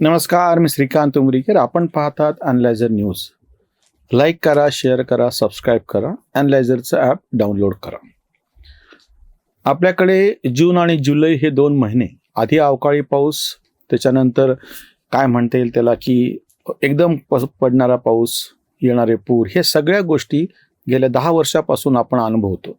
नमस्कार मी श्रीकांत उमरीकर. आपण पाहतात अनलायझर न्यूज लाईक करा शेअर करा सबस्क्राईब करा. अनलायझरचं ॲप डाउनलोड करा. आपल्याकडे जून आणि जुलै हे दोन महिने. आधी अवकाळी पाऊस त्याच्यानंतर काय म्हणता येईल त्याला की एकदम प पडणारा पाऊस येणारे पूर हे सगळ्या गोष्टी गेल्या दहा वर्षापासून आपण अनुभवतो.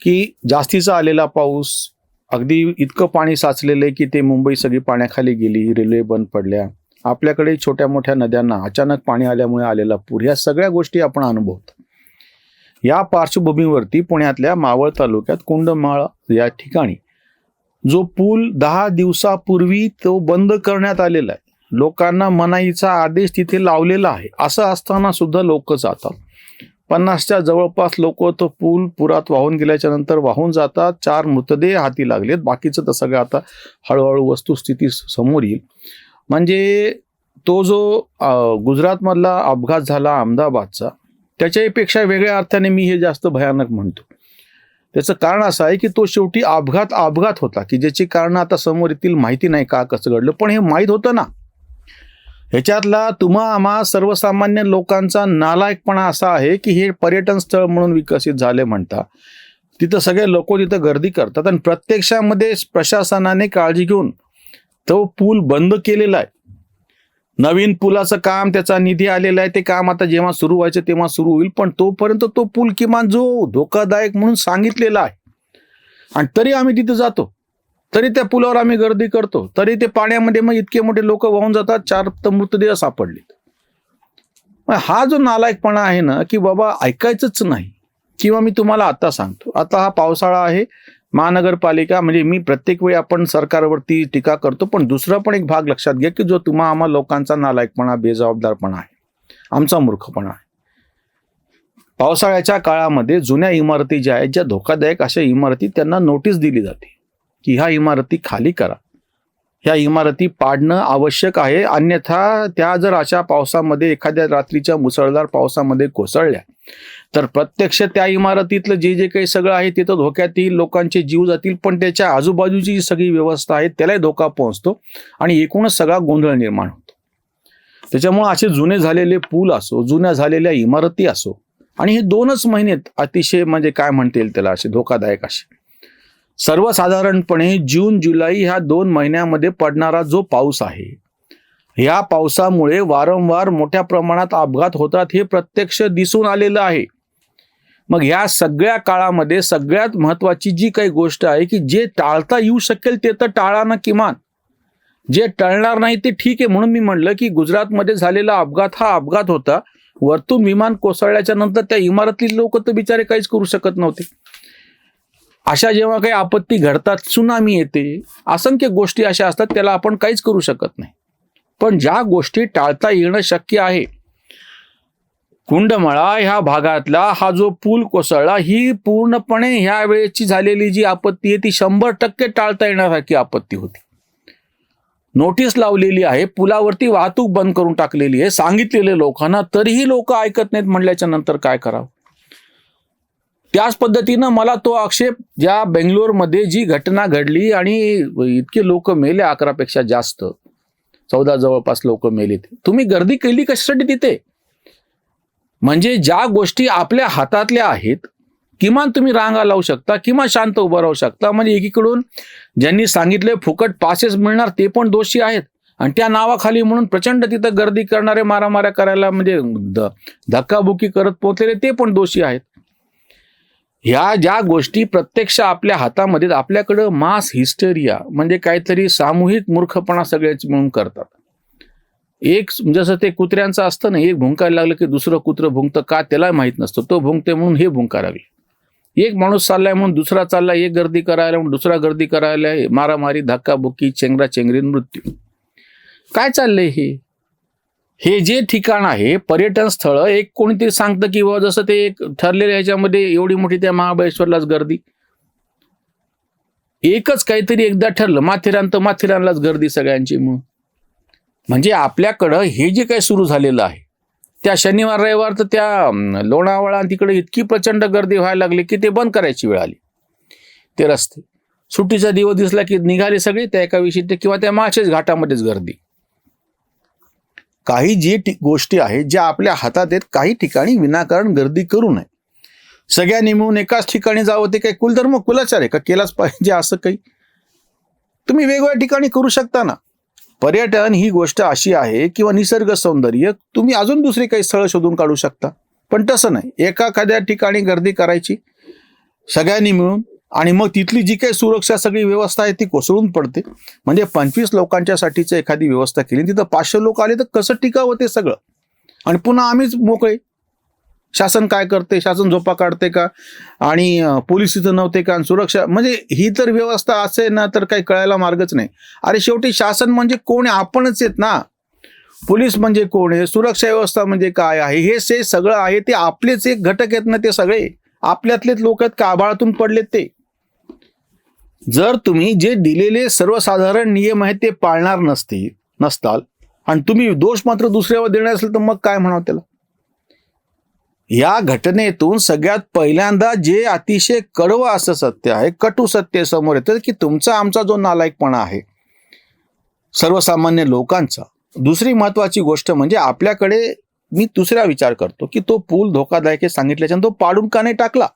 की जास्तीचा आलेला पाऊस अगदी इतकं पाणी साचलेलं आहे की ते मुंबई सगळी पाण्याखाली गेली रेल्वे बंद पडल्या. आपल्याकडे छोट्या मोठ्या नद्यांना अचानक पाणी आल्यामुळे आलेला पूर ह्या सगळ्या गोष्टी आपण अनुभवतो. या पार्श्वभूमीवरती पुण्यातल्या मावळ तालुक्यात कुंडमाळ या ठिकाणी जो पूल दहा दिवसापूर्वी तो बंद करण्यात आलेला आहे. लोकांना मनाईचा आदेश तिथे लावलेला आहे. असं असताना सुद्धा लोक जातात. पन्नासच्या जवळपास लोक तो पूल पुरात वाहून गेल्याच्यानंतर वाहून जातात. चार मृतदेह हाती लागलेत. बाकीचं तर सगळं आता हळूहळू वस्तुस्थिती समोर येईल. म्हणजे तो जो गुजरातमधला अपघात झाला अहमदाबादचा त्याच्यापेक्षा वेगळ्या अर्थाने मी हे जास्त भयानक म्हणतो. त्याचं कारण असं आहे की तो शेवटी अपघात अपघात होता की ज्याची कारणं आता समोर येतील माहिती नाही का कसं घडलं पण हे माहीत होतं ना. ह्याच्यातला तुम्हा आम्हा सर्वसामान्य लोकांचा नालायकपणा असा आहे की हे पर्यटन स्थळ म्हणून विकसित झाले म्हणता. तिथं सगळे लोक तिथं गर्दी करतात आणि प्रत्यक्षामध्ये प्रशासनाने काळजी घेऊन तो पूल बंद केलेला आहे. नवीन पुलाचं काम त्याचा निधी आलेला आहे ते काम आता जेव्हा सुरू व्हायचं तेव्हा सुरू होईल पण तोपर्यंत तो पूल किमान जो धोकादायक म्हणून सांगितलेला आहे. आणि तरी आम्ही तिथे जातो. तरी त्या पुलावर आम्ही गर्दी करतो. तरी ते पाण्यामध्ये मग इतके मोठे लोक वाहून जातात चार तर मृतदेह सापडलेत. मग हा जो नालायकपणा आहे ना की बाबा ऐकायचंच नाही. किंवा मी तुम्हाला आता सांगतो. आता हा पावसाळा आहे. महानगरपालिका म्हणजे मी प्रत्येक वेळी आपण सरकारवरती टीका करतो पण दुसरा पण एक भाग लक्षात घ्या की जो तुम्हा आम्हा लोकांचा नालायकपणा बेजबाबदारपणा आहे. आमचा मूर्खपणा आहे. पावसाळ्याच्या काळामध्ये जुन्या इमारती ज्या आहेत ज्या धोकादायक अशा इमारती त्यांना नोटीस दिली जाते. की ह्या इमारती खाली करा. ह्या इमारती पाडणं आवश्यक आहे. अन्यथा त्या जर अशा पावसामध्ये एखाद्या रात्रीच्या मुसळधार पावसामध्ये कोसळल्या तर प्रत्यक्ष त्या इमारतीतलं जे जे काही सगळं आहे तिथं धोक्यात येईल लोकांचे जीव जातील पण त्याच्या आजूबाजूची जी सगळी व्यवस्था आहे त्यालाही धोका पोहोचतो आणि एकूणच सगळा गोंधळ निर्माण होतो. त्याच्यामुळे असे जुने झालेले पूल असो जुन्या झालेल्या इमारती असो आणि हे दोनच महिनेत अतिशय म्हणजे काय म्हणता येईल त्याला असे धोकादायक असे. सर्वसाधारणपणे जून जुलै ह्या दोन महिन्यामध्ये पडणारा जो पाऊस आहे ह्या पावसामुळे वारंवार मोठ्या प्रमाणात अपघात होतात हे प्रत्यक्ष दिसून आलेलं आहे. मग ह्या सगळ्या काळामध्ये सगळ्यात महत्वाची जी काही गोष्ट आहे की जे टाळता येऊ शकेल ते तर टाळा ना किमान. जे टळणार नाही ते ठीक आहे म्हणून मी म्हणलं की गुजरातमध्ये झालेला अपघात हा अपघात होता. वरतून विमान कोसळल्याच्या नंतर त्या इमारतीतील लोक तर बिचारे काहीच करू शकत नव्हते. अशा जेव्हा काही आपत्ती घडतात सुनामी येते असंख्य गोष्टी अशा असतात त्याला आपण काहीच करू शकत नाही. पण ज्या गोष्टी टाळता येणं शक्य आहे कुंडमळा ह्या भागातला हा जो पूल कोसळला ही पूर्णपणे ह्या वेळेची झालेली जी आपत्ती आहे ती शंभर टक्के टाळता येण्यासारखी आपत्ती होती. नोटीस लावलेली आहे पुलावरती वाहतूक बंद करून टाकलेली आहे सांगितलेले लोकांना तरीही लोक ऐकत नाहीत म्हणल्याच्या नंतर काय करावं? त्याच पद्धतीनं मला तो आक्षेप ज्या बेंगलोरमध्ये जी घटना घडली आणि इतके लोक मेले अकरापेक्षा जास्त. चौदा जवळपास लोक मेले तुम्ही गर्दी केली कशासाठी तिथे? म्हणजे ज्या गोष्टी आपल्या हातातल्या आहेत किमान तुम्ही रांगा लावू शकता किमान शांत उभं राहू शकता. म्हणजे एकीकडून ज्यांनी सांगितले फुकट पासेस मिळणार ते पण दोषी आहेत. आणि त्या नावाखाली म्हणून प्रचंड तिथं गर्दी करणारे मारामाऱ्या करायला म्हणजे धक्काबुकी धक्काबुक्की करत पोहोचलेले ते पण दोषी आहेत. ह्या ज्या गोष्टी प्रत्यक्ष आपल्या हातामध्ये आपल्याकडं मास हिस्टेरिया म्हणजे काहीतरी सामूहिक मूर्खपणा सगळ्याच म्हणून करतात. एक म्हणजे जसं ते कुत्र्यांचं असतं ना एक भुंकायला लागलं की दुसरं कुत्रं भुंकतं का त्याला माहीत नसतं. तो भुंकते म्हणून हे भुंका लागले. एक माणूस चाललाय म्हणून दुसरा चाललाय एक गर्दी करायला म्हणून दुसरा गर्दी करायला मारामारी धक्काबुक्की चेंगरा चेंगरी मृत्यू. काय चाललंय हे? हे जे ठिकाण आहे पर्यटन स्थळ एक कोणीतरी सांगतं की जसं ते एक ठरलेल्या ह्याच्यामध्ये एवढी मोठी त्या महाबळेश्वरलाच गर्दी. एकच काहीतरी एकदा ठरलं माथेरान तर माथेरानलाच गर्दी सगळ्यांची मग. म्हणजे आपल्याकडं हे जे काही सुरू झालेलं आहे त्या शनिवार रविवार तर त्या लोणावळा तिकडे इतकी प्रचंड गर्दी व्हायला लागली की ते बंद करायची वेळ आली. ते रस्ते. सुट्टीचा दिवस दिसला की निघाले सगळे त्या एका विषयी किंवा त्या माळशेज घाटामध्येच गर्दी. काही जे टी- गोष्टी आहेत ज्या आपल्या हातात आहेत काही ठिकाणी विनाकारण गर्दी करू नये. सगळ्यांनी मिळून एकाच ठिकाणी जावं ते काही कुलधर्म कुलाचार आहे का? केलाच पाहिजे असं काही. तुम्ही वेगवेगळ्या ठिकाणी करू शकता ना. पर्यटन ही गोष्ट अशी आहे किंवा निसर्ग सौंदर्य तुम्ही अजून दुसरी काही स्थळं शोधून काढू शकता. पण तसं नाही. एखाद्या ठिकाणी गर्दी करायची सगळ्यांनी मिळून आणि मग तिथली जी काही सुरक्षा सगळी व्यवस्था आहे ती कोसळून पडते. म्हणजे पंचवीस लोकांच्यासाठीचं एखादी व्यवस्था केली तिथं पाचशे लोक आले तर कसं टिकावं ते सगळं? आणि पुन्हा आम्हीच मोकळे. शासन काय करते? शासन झोपा काढते का? आणि पोलीस इथं नव्हते का? आणि सुरक्षा म्हणजे ही तर व्यवस्था असे ना तर काही कळायला मार्गच नाही. अरे शेवटी शासन म्हणजे कोण आहे? आपणच आहेत ना. पोलीस म्हणजे कोण आहे? सुरक्षा व्यवस्था म्हणजे काय आहे? हे से सगळं आहे ते आपलेच एक घटक आहेत ना ते सगळे. आपल्यातलेच लोक आहेत काबाळातून पडलेत ते. जर तुम्ही जे दिलेले सर्वसाधारण नियम आहेत ते पाळणार नसतील नसताल आणि तुम्ही दोष मात्र दुसऱ्यावर देणार असेल तर मग काय म्हणावं त्याला? या घटनेतून सगळ्यात पहिल्यांदा जे अतिशय कडवं असं सत्य आहे कटू सत्य समोर येतं की तुमचा आमचा जो नालायकपणा आहे सर्वसामान्य लोकांचा दुसरी महत्वाची गोष्ट म्हणजे आपल्याकडे मी दुसरा विचार करतो की तो पूल धोकादायक हे सांगितल्याच्या तो पाडून का नाही टाकला?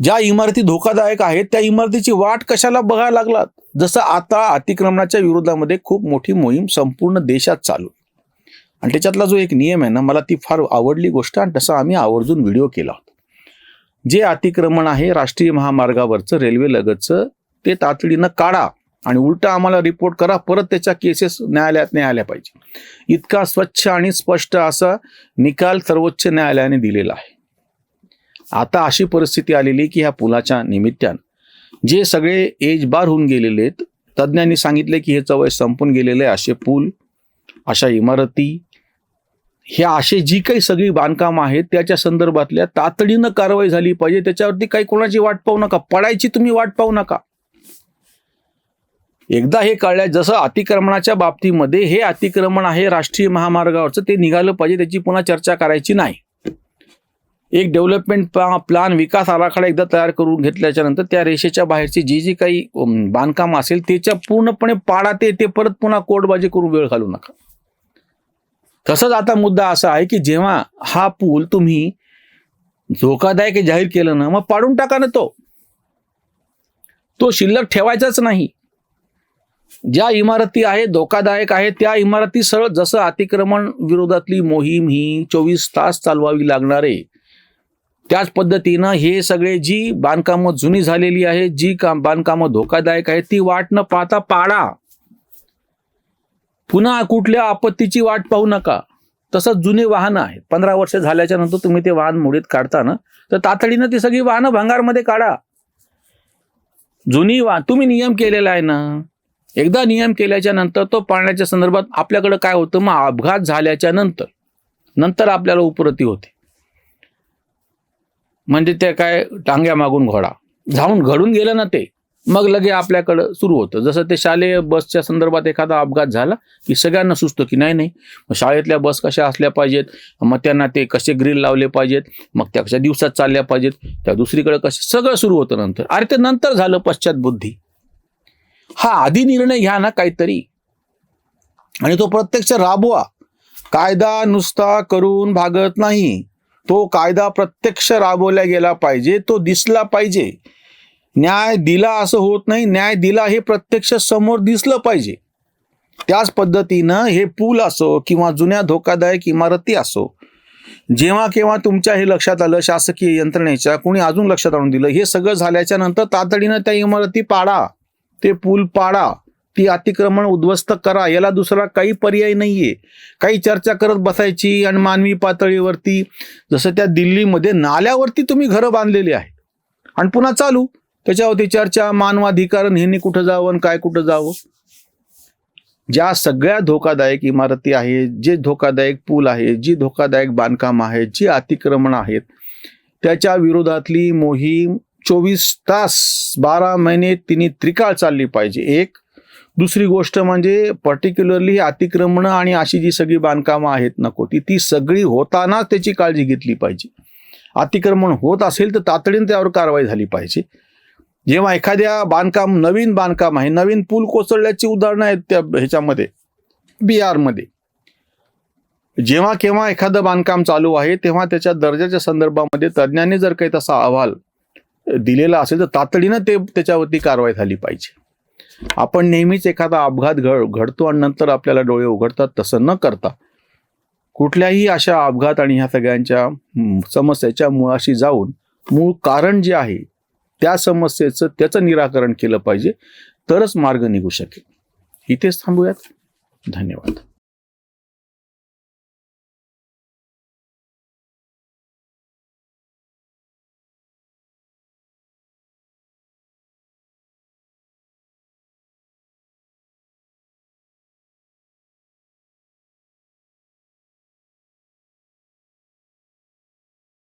ज्या इमारती धोकादायक आहेत त्या इमारतीची वाट कशाला बघायला लागलात? जसं आता अतिक्रमणाच्या विरोधामध्ये खूप मोठी मोहीम संपूर्ण देशात चालू आणि त्याच्यातला जो एक नियम आहे ना मला ती फार आवडली गोष्ट आणि तसा आम्ही आवर्जून व्हिडिओ केला होता. जे अतिक्रमण आहे राष्ट्रीय महामार्गावरचं रेल्वे लगतचं ते तातडीनं काढा आणि उलटा आम्हाला रिपोर्ट करा परत त्याच्या केसेस न्यायालयात नाही आल्या पाहिजे. इतका स्वच्छ आणि स्पष्ट असा निकाल सर्वोच्च न्यायालयाने दिलेला आहे. आता अशी परिस्थिती आलेली की ह्या पुलाच्या निमित्तान जे सगळे एज बार होऊन गेलेले आहेत तज्ज्ञांनी सांगितले की हे वय संपून गेलेले असे पूल अशा इमारती ह्या असे जी काही सगळी बांधकाम आहेत त्याच्या संदर्भातल्या तातडीनं कारवाई झाली पाहिजे त्याच्यावरती काही कोणाची वाट पाहू नका पडायची तुम्ही वाट पाहू नका. एकदा हे कळल्या जसं अतिक्रमणाच्या बाबतीमध्ये हे अतिक्रमण आहे राष्ट्रीय महामार्गावरचं ते निघालं पाहिजे त्याची पुन्हा चर्चा करायची नाही. एक डेव्हलपमेंट प्लान विकास आराखडा एकदा तयार करून घेतल्याच्या नंतर त्या रेषेच्या बाहेरची जी जी काही बांधकाम असेल त्याच्या पूर्णपणे पाडा ते ते परत पुन्हा कोर्टबाजी करून वेळ घालू नका. तसंच आता मुद्दा असा आहे की जेव्हा हा पूल तुम्ही धोकादायक जाहीर केलं ना मग पाडून टाका ना तो. तो शिल्लक ठेवायचाच नाही. ज्या इमारती आहेत धोकादायक आहेत त्या इमारती सरळ जसं अतिक्रमण विरोधातली मोहीम ही चोवीस तास चालवावी लागणार आहे त्याच पद्धतीनं हे सगळे जी बांधकामं जुनी झालेली आहेत जी काम बांधकामं धोकादायक आहेत ती वाट न पाहता पाडा. पुन्हा कुठल्या आपत्तीची वाट पाहू नका. तसंच जुने वाहनं आहेत. पंधरा वर्ष झाल्याच्यानंतर तुम्ही ते वाहन मोडीत काढता ना तर तातडीनं ती सगळी वाहनं भंगारमध्ये काढा. जुनी वा तुम्ही नियम केलेला आहे ना? एकदा नियम केल्याच्यानंतर तो पाळण्याच्या संदर्भात आपल्याकडे काय होतं? मग अपघात झाल्याच्यानंतर. नंतर आपल्याला उपरती होते. म्हणजे ते काय टांग्या मागून घोडा. जाऊन घडून गेलं ना ते मग लगे आपल्याकडं सुरू होतं. जसं ते शालेय बसच्या संदर्भात एखादा अपघात झाला की सगळ्यांना सुचतं की नाही नाही. मग शाळेतल्या बस कशा असल्या पाहिजेत मग त्यांना ते कसे ग्रिल लावले पाहिजेत मग त्या कशा दिवसात चालल्या पाहिजेत त्या दुसरीकडे कसे सगळं सुरू होतं नंतर. अरे ते नंतर झालं पश्चात बुद्धी. हा आधी निर्णय घ्या ना काहीतरी. आणि तो प्रत्यक्ष राबवा. कायदा नुसता करून भागत नाही. तो कायदा प्रत्यक्ष राबवला गेला पाहिजे तो दिसला पाहिजे. न्याय दिला असं होत नाही न्याय दिला हे प्रत्यक्ष समोर दिसलं पाहिजे. त्याच पद्धतीनं हे पूल असो किंवा जुन्या धोकादायक इमारती असो जेव्हा केव्हा तुमच्या हे लक्षात आलं शासकीय यंत्रणेच्या कोणी अजून लक्षात आणून दिलं हे सगळं झाल्याच्यानंतर तातडीनं त्या इमारती पाडा ते पूल पाडा. ती अतिक्रमण उद्ध्वस्त करा. याला दुसरा काही पर्याय नाहीये. काही चर्चा करत बसायची आणि मानवी पातळीवरती जसं त्या दिल्लीमध्ये नाल्यावरती तुम्ही घरं बांधलेली आहेत. आणि पुन्हा चालू. त्याच्यावरती चर्चा मानवाधिकार ह्यांनी कुठं जावं आणि काय कुठं जावं? ज्या सगळ्या धोकादायक इमारती आहेत जे धोकादायक पूल आहे जी धोकादायक बांधकाम आहेत जी अतिक्रमण आहेत त्याच्या विरोधातली मोहीम चोवीस तास बारा महिने तिने त्रिकाळ चालली पाहिजे. एक दुसरी गोष्ट म्हणजे पर्टिक्युलरली अतिक्रमणं आणि अशी जी सगळी बांधकामं आहेत नको ती ती सगळी होतानाच त्याची काळजी घेतली पाहिजे. अतिक्रमण होत असेल तर तातडीने त्यावर कारवाई झाली पाहिजे. जेव्हा एखाद्या बांधकाम नवीन बांधकाम आहे नवीन पूल कोसळल्याची उदाहरणं आहेत त्या ह्याच्यामध्ये बिहारमध्ये जेव्हा केव्हा एखादं बांधकाम चालू आहे तेव्हा त्याच्या दर्जाच्या संदर्भामध्ये तज्ज्ञांनी जर काही तसा अहवाल दिलेला असेल तर तातडीनं ते त्याच्यावरती कारवाई झाली पाहिजे. आपण नेहमीच एखादा अपघात घड घडतो आणि नंतर आपल्याला डोळे उघडतात तसं न करता. कुठल्याही अशा अपघात आणि ह्या सगळ्यांच्या समस्येच्या मुळाशी जाऊन मूळ कारण जे आहे त्या समस्येचं त्याचं निराकरण केलं पाहिजे तरच मार्ग निघू शकेल. इथेच थांबूयात. धन्यवाद.